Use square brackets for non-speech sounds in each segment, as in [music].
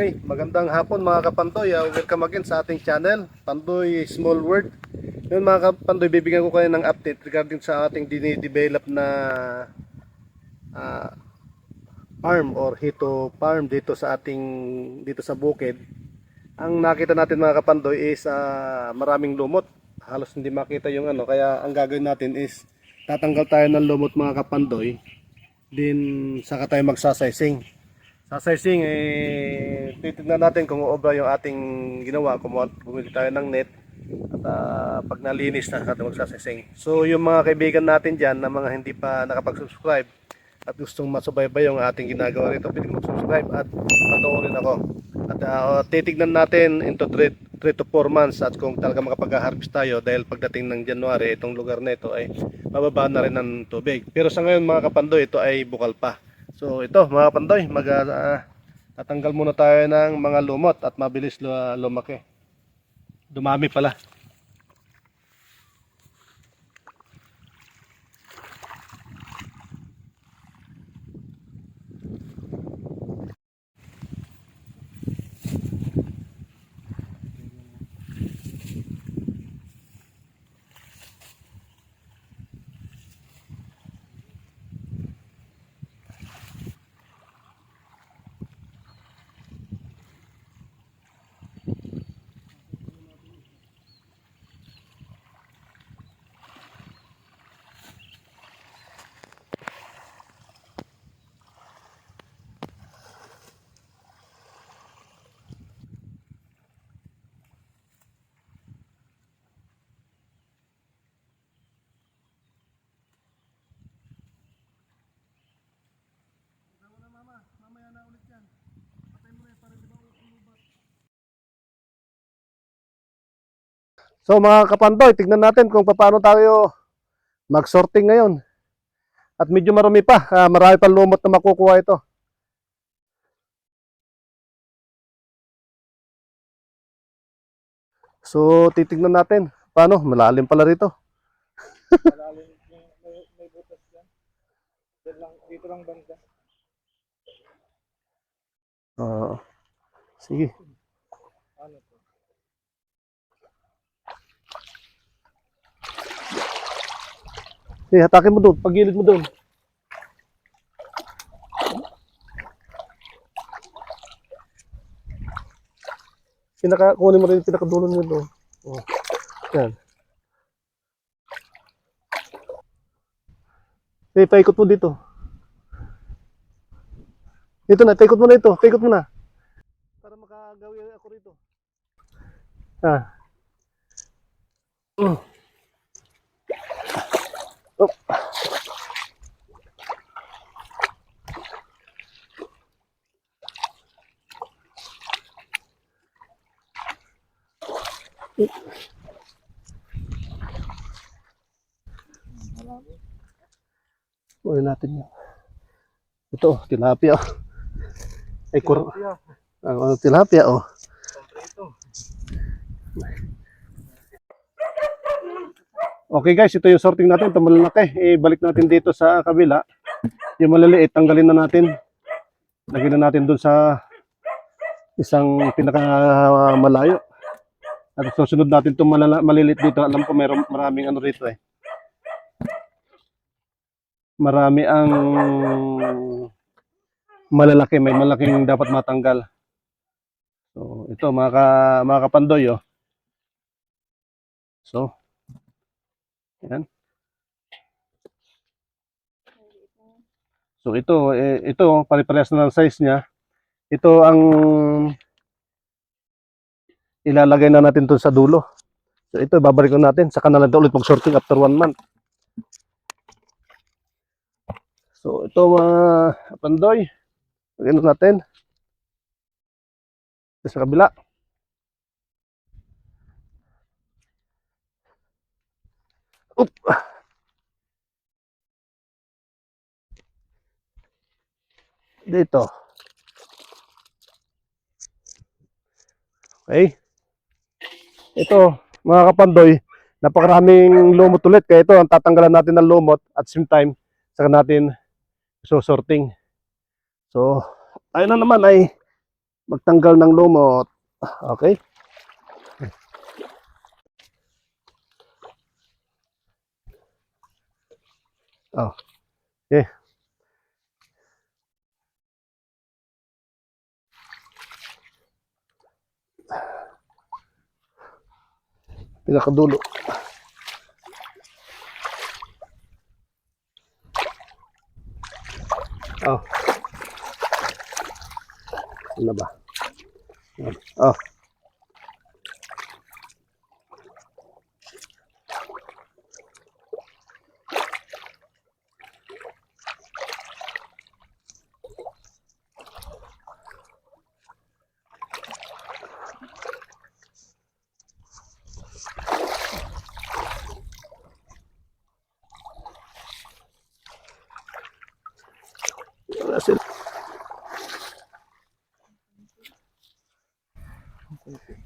Okay, magandang hapon mga kapandoy. Uh, welcome again sa ating channel, Pandoy Small World. Ngayon mga kapandoy, bibigyan ko kayo ng update regarding sa ating dinidevelop na ah, farm or hito farm dito sa ating dito sa bukid. Ang nakita natin mga kapandoy is ah, maraming lumot. Halos hindi makita yung ano, kaya ang gagawin natin is tatanggal tayo ng lumot mga kapandoy. Din saka tayo magsasizing. Sa sizing, eh, titignan natin kung obra yung ating ginawa. Bumili tayo ng net at ah, pag nalinis na natin magsasizing. So yung mga kaibigan natin dyan na mga hindi pa nakapag-subscribe at gustong masubaybay yung ating ginagawa rito, pwede mag-subscribe at panoorin ako. At ah, titignan natin into 3, to 4 months at kung talaga makapag-harvest tayo dahil pagdating ng January, itong lugar na ito ay mababa na rin ng tubig. Pero sa ngayon mga kapandoy, ito ay bukal pa. So ito mga pandoy, mag ah, tatanggal muna tayo ng mga lumot at mabilis lu- lumaki. Dumami pala. So mga kapandoy, tignan natin kung paano tayo mag-sorting ngayon. At medyo marami pa, ah, marami pa lumot na makukuha ito. So titignan natin, paano, malalim pala rito. Malalim may, may, may butas yan. Dito lang, dito lang banda. Oo. sige. Sige, hatakin mo doon, pagilid mo doon. Pinaka, kunin mo rin yung pinakadulo mo doon. Oh. Yan. Eh, paikot mo dito. Dito na, paikot mo na ito. Paikot mo na. Para makagawin ako rito. Ah. Mm. Oh. Uwi natin yun. Ito, tilapia. Ay, kur... Yeah, Ang ano, tilapia, oh. kompleto. Okay guys, ito yung sorting natin. Ito malalaki. Ibalik natin dito sa kabila. Yung maliliit, tanggalin na natin. Lagyan na natin dun sa isang pinaka malayo. At susunod natin itong maliliit dito. Alam ko meron maraming ano rito eh. Marami ang malalaki. May malaking dapat matanggal. So, ito mga, ka, mga kapandoy oh. So, yan. So ito, eh, ito pare-parehas na ng size niya. Ito ang ilalagay na natin to sa dulo. So ito babalik natin saka na lang ulit mag-sorting after one month. So ito mga pandoy, lagyan na natin. Ito sa kabila. Oop. Dito. Okay. Ito, mga kapandoy, napakaraming lumot ulit. Kaya ito, ang tatanggalan natin ng lumot at same time, saka natin so sorting. So, tayo na naman ay magtanggal ng lumot. Okay? Oh. Okay. Pinakadulo. Oh. Ano ba? Oh. Wala sila.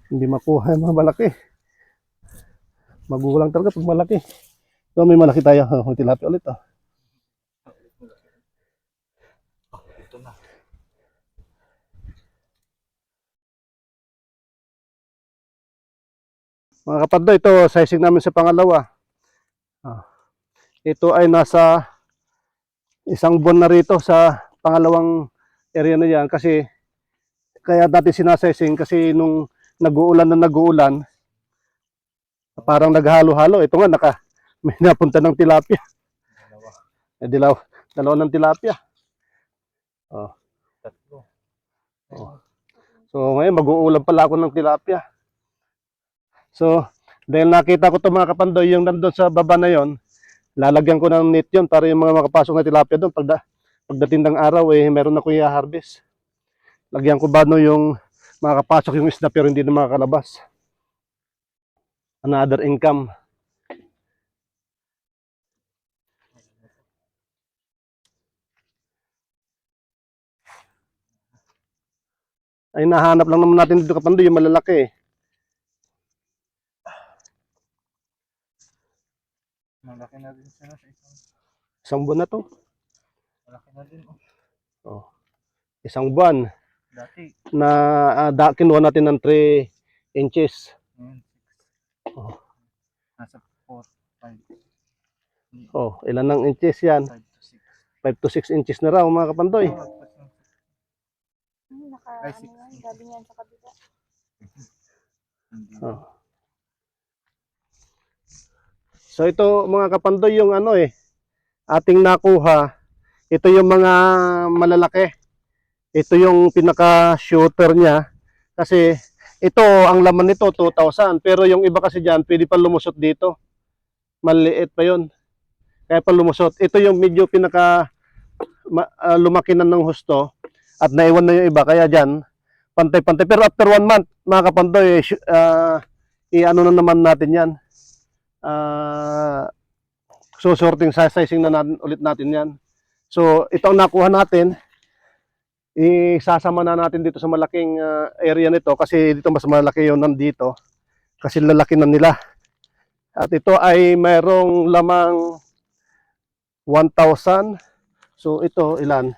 Hindi makuha yung mga malaki. Magulang talaga pag malaki. So may malaki tayo. Oh, may tilapia ulit. Oh. Mga kapatdo, ito sizing namin sa pangalawa. Ah. Ito ay nasa isang buwan na rito sa pangalawang area na yan kasi kaya dati sinasizing kasi nung nag-uulan na nag-uulan parang naghalo-halo. Ito nga naka [laughs] may napunta ng tilapia. Dalawa. Eh, dilaw, dalawa ng tilapia. Oh. Tatlo. Oh. So ngayon mag-uulam pala ako ng tilapia. So dahil nakita ko to mga kapandoy yung nandun sa baba na yon, lalagyan ko ng net yon para yung mga makapasok na tilapia doon pag pagdating ng araw eh meron ako i-harvest. Lagyan ko ba no yung makakapasok yung isda pero hindi na makakalabas. Another income. Ay nahanap lang naman natin dito kapandoy yung malalaki eh. Malaki na din sila sa isang. Isang buwan na to. Malaki na din. Oh. Oh. Isang buwan Dati. na ah, da, kinuha natin ng 3 inches. 6. Oh. Nasa 4, 5. Oh, ilan ng inches yan? 5 to 6. 5 to 6 inches na raw mga kapandoy. Hmm, naka, Ay, ano yan, gabi yan sa kabila. Oh. So ito mga kapandoy yung ano eh ating nakuha. Ito yung mga malalaki. Ito yung pinaka shooter niya kasi ito ang laman nito 2,000 pero yung iba kasi diyan pwede pa lumusot dito. Maliit pa yon. Kaya pa lumusot. Ito yung medyo pinaka ma, lumaki na ng husto at naiwan na yung iba kaya diyan pantay-pantay pero after one month mga kapandoy eh, shu- ah, i-ano na naman natin yan. Ah, so sorting sizing na natin, ulit natin yan. So ito ang nakuha natin. Isasama na natin dito sa malaking ah, area nito kasi dito mas malaki yung nandito. Kasi lalaki na nila. At ito ay mayroong lamang 1,000. So ito ilan?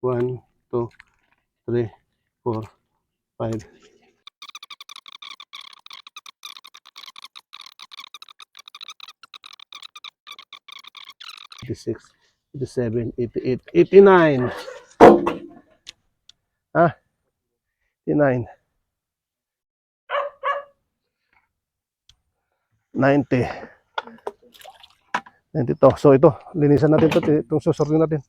1, 2, 3, 4, 5, 86, 87, 88, 89. Ah, 89. 90. 92. So ito, linisan natin ito. Itong susurrin natin.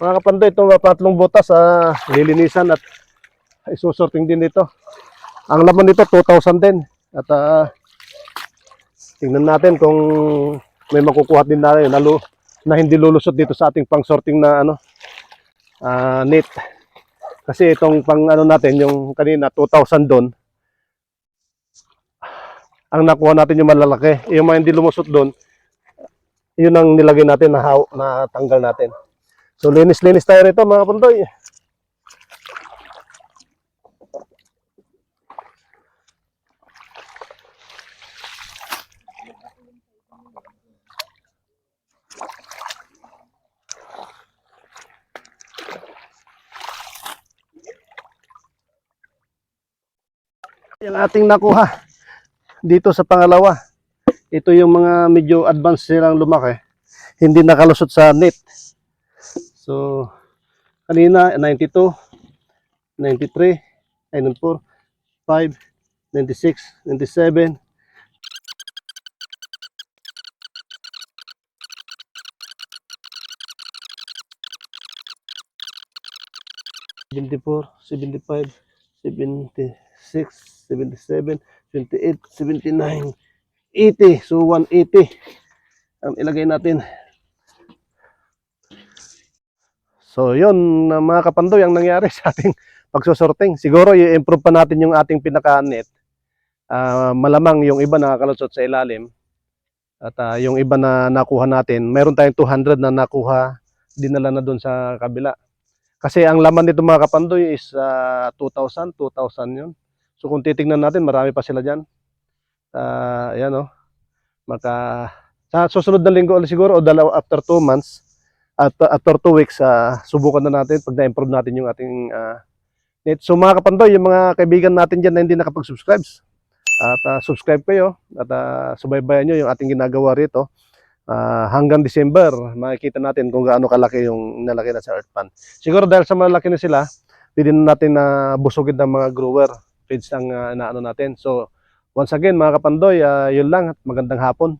Mga kapanday, itong mga tatlong butas, ah, lilinisan at isusorting din dito. Ang laman nito, 2,000 din. At ah, tingnan natin kung may makukuha din na, na, na hindi lulusot dito sa ating pang-sorting na ano, ah, net. Kasi itong pang ano natin, yung kanina 2,000 doon, ang nakuha natin yung malalaki. Yung mga hindi lumusot doon, yun ang nilagay natin na, haw- na tanggal natin. So linis-linis tayo rito mga pundoy. Yung ating nakuha dito sa pangalawa. Ito yung mga medyo advanced silang lumaki. Hindi nakalusot sa net. So, kanina 92, 93, 94, 5, 96, 97, 74, 75, 76, 77, 28, 79, 80. So 180 ang ilagay natin. So yun mga kapandoy ang nangyari [laughs] sa ating pagsusorting. Siguro i-improve pa natin yung ating pinaka-net. Ah, malamang yung iba nakakalusot sa ilalim. At ah, yung iba na nakuha natin, mayroon tayong 200 na nakuha, dinala na doon sa kabila. Kasi ang laman nito mga kapandoy is ah, 2,000, 2,000 yun. So kung titingnan natin, marami pa sila dyan. Uh, ayan o. Maka, sa susunod na linggo siguro o dalawa after 2 months, at after 2 weeks, ah, subukan na natin pag na-improve natin yung ating ah, net. So mga kapandoy, yung mga kaibigan natin dyan na hindi nakapag-subscribe, at ah, subscribe kayo at ah, subaybayan nyo yung ating ginagawa rito. Ah, hanggang December, makikita natin kung gaano kalaki yung nalaki na sa earth pan. Siguro dahil sa malaki na sila, pwede na natin na busugin ng mga grower feeds ang uh, naano natin. So, once again mga kapandoy, ah, yun lang at magandang hapon.